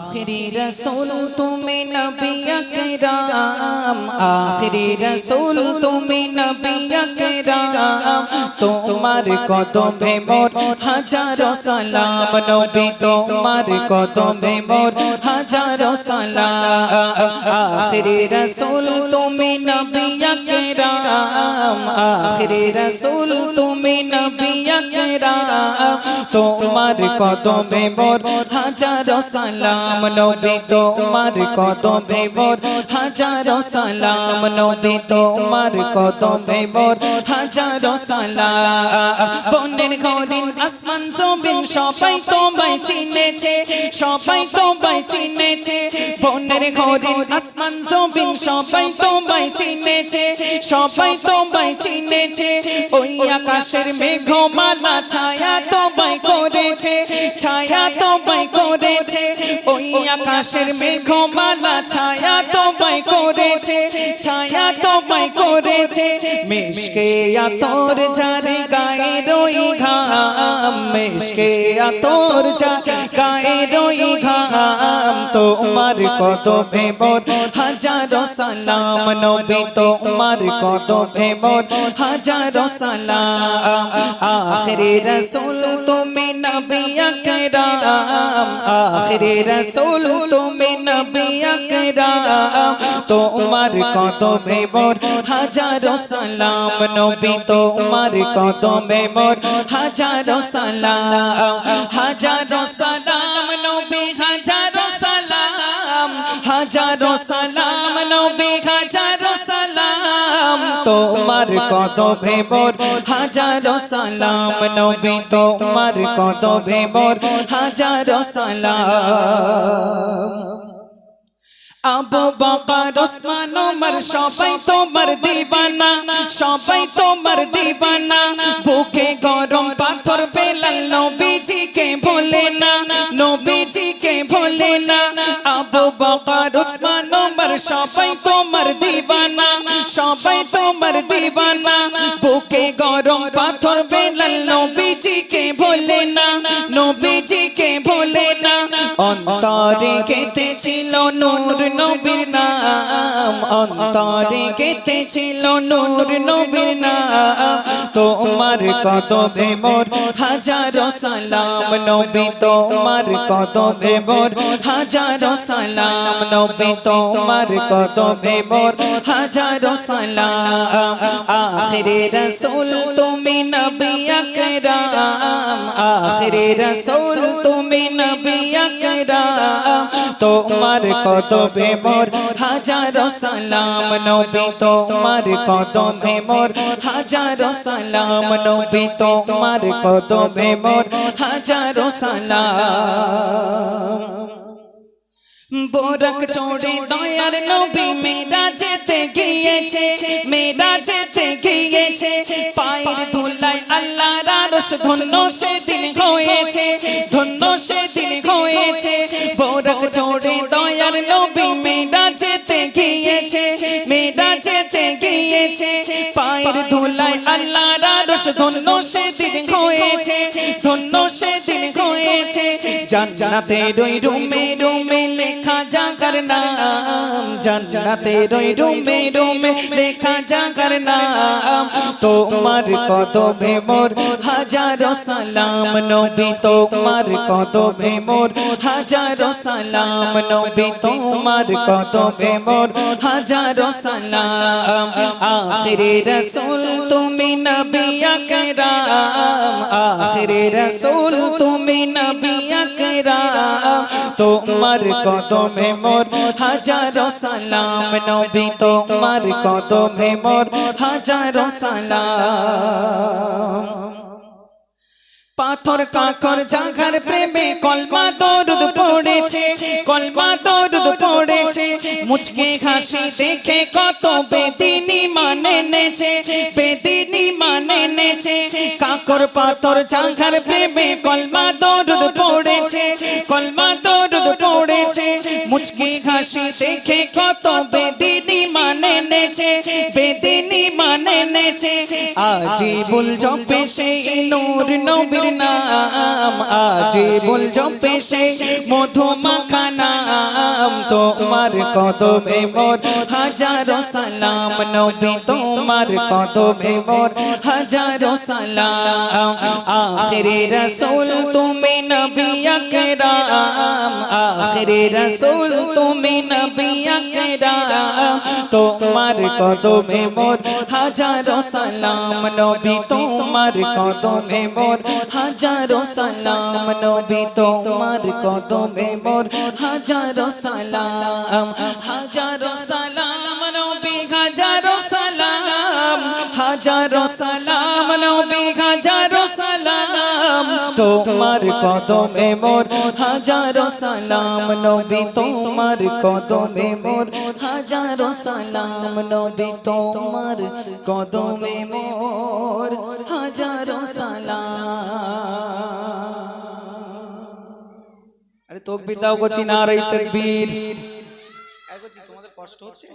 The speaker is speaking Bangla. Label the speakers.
Speaker 1: আখিরি রসুল তুমি নবী আকরাম। আখিরি রসুল তুমি নবী আকরাম। তোমার কদমে মোর হাজারো সালাম। নবী তোমার কদমে মোর হাজারো সালাম। আখিরি রসুল তুমি নবী আকরাম। আখিরি রসুল তুমি নবী আকরাম কদমে মোর হাজারো সালাম নবী তোমার কদমে মোর হাজারো সালাম নবী তোমার কদমে মোর হাজারো সালাম। বনের ঘরিন আসমান, জমিন, সবাই তোমায় চিনেছে, সবাই তোমায় চিনেছে বনের ঘরিন আসমান, জমিন, সবাই তোমায় চিনেছে। সবাই তোমায় চিনেছে। ওই আকাশের ছায়া তোমায় করেছে। ছায়া তোমায় করেছে। ওই আকাশের ছায়া তোমায় করেছে। ছায়া তোমায় করেছে। আতর গায়ে রই ঘাম। আতর গায়ে রই ঘাম। তোমার কত ভেবর হাজারো সালাম নবী তোমার কত ভেবর হাজারো সালাম, আখরি রসুল তুমি নবী রসুল তুমি নবী আকরাম। তোমার কত ভেবর হাজারো সালাম নবী তোমার কত ভেবর হাজারো সালাম হাজারো সালাম। হাজারো সালাম, নবী হাজারো সালাম, তোমার কত ভেবর হাজারো সালাম, নবী তোমার কত ভেবর হাজারো সালাম। আবু বকর, ওসমান, ওমর, সবাই তোমার দিবানা, সবাই তোমার দিবানা, বুকে গরম পাথর বেলাল নবীজিকে ভোলে না, নবীজিকে ভোলে না আবু বকর উসমান ওমর, সবাই তোমার দিবানা, সবাই তোমার দিবানা। বুকে গরম পাথর বেলাল নবীজিকে ভোলে না নবীজিকে ভোলে না। অন্তরে কেটেছিল নূর নবীর নাম। অন্তরে কেটেছিল নূর নবীর নাম। তোমার কত ভেমর হাজারো সালাম নবী, তোমার কত ভেমর হাজারো সালাম নবী, তোমার কত ভেমর হাজারো সালাম। আখিরে রসুল, তুমি নবী আকরাম। আখিরে রসুল তুমি নবী আকরাম। তোমার কত ভেমর হাজারো সালাম নবী। তোমার কত ভেমর হাজারো সালাম নবী। তোমার কত ভেমর হাজারো সালাম। বোরক চোড়ে দয়ার নবী মেরা যেতে গিয়েছে মেরা যেতে গিয়েছে। পায়ের ধুলায় আল্লাহ রারস ধন্য সেদিন হয়েছে, ধন্য সেদিন হয়েছে। বোরক দয়ার নবী যেতে গিয়েছে মেরা যেতে গিয়েছে, পায়ের ধুলায় আল্লাহ রারস ধন্য সেদিন হয়েছে, ধন্য সেদিন হয়েছে। জান্নাতে রই রুমে রুমে লেখা জাগার নাম জান্নাতে রই রুমে রুমে লেখা জাগার নাম। তোমার কত ভেমর হাজারো সালাম নবী, তোমার কত ভেমর হাজারো সালাম নবী, তোমার কত ভেমর হাজারো সালাম। আখিরে রসুল, তুমি নবী আকরাম। আখিরে রসুল, তুমি নবী আকরাম। তোমার কত ভেমর হাজারো সালাম। নবী, তোমার কত ভেমর হাজারো সালাম। পাথর, কাকর, জাগার প্রেমে কলমা দরুদ পড়েছে, কলমা দরুদ পড়েছে, মুচকে হাসি দেখে কত বেদিনী মানে নেছে বেদিনী মানে নেছে কাকর পাথর জাগার প্রেমে কলমা দরুদ পড়েছে, কলমা দরুদ পড়েছে, মুচকি হাসি দেখে কত বেদিনী মানে নেছে বেদিনী মানে নেছে আজিবুল জপে সেই নূর নবীর নাম আজিবুল জপে সেই মধু মাখানা তোমার কদমে মোর হাজারো সালাম, নবী তোমার কদমে মোর হাজারো সালাম। আখিরে রসুল তুমি নবী আকরাম, আখিরে রসুল তুমি নবী আকরাম। তোমার কদমে মোর হাজারো সালাম নবী, তোমার কদমে মোর হাজারো সালাম নবী, তোমার কদমে মোর হাজারো সালাম হাজারো সালাম নবী, হাজারো সালাম হাজারো সালাম নবী, হাজারো সালাম, তোমার কদমে মোর হাজারো সালাম নবী, তোমার কদমে মোর হাজারো সালাম নবী তোমার কদমে মোর। হাজারো সালাম। আরে তোক দাও করছি না রে তকবীর। তোমাদের কষ্ট হচ্ছে?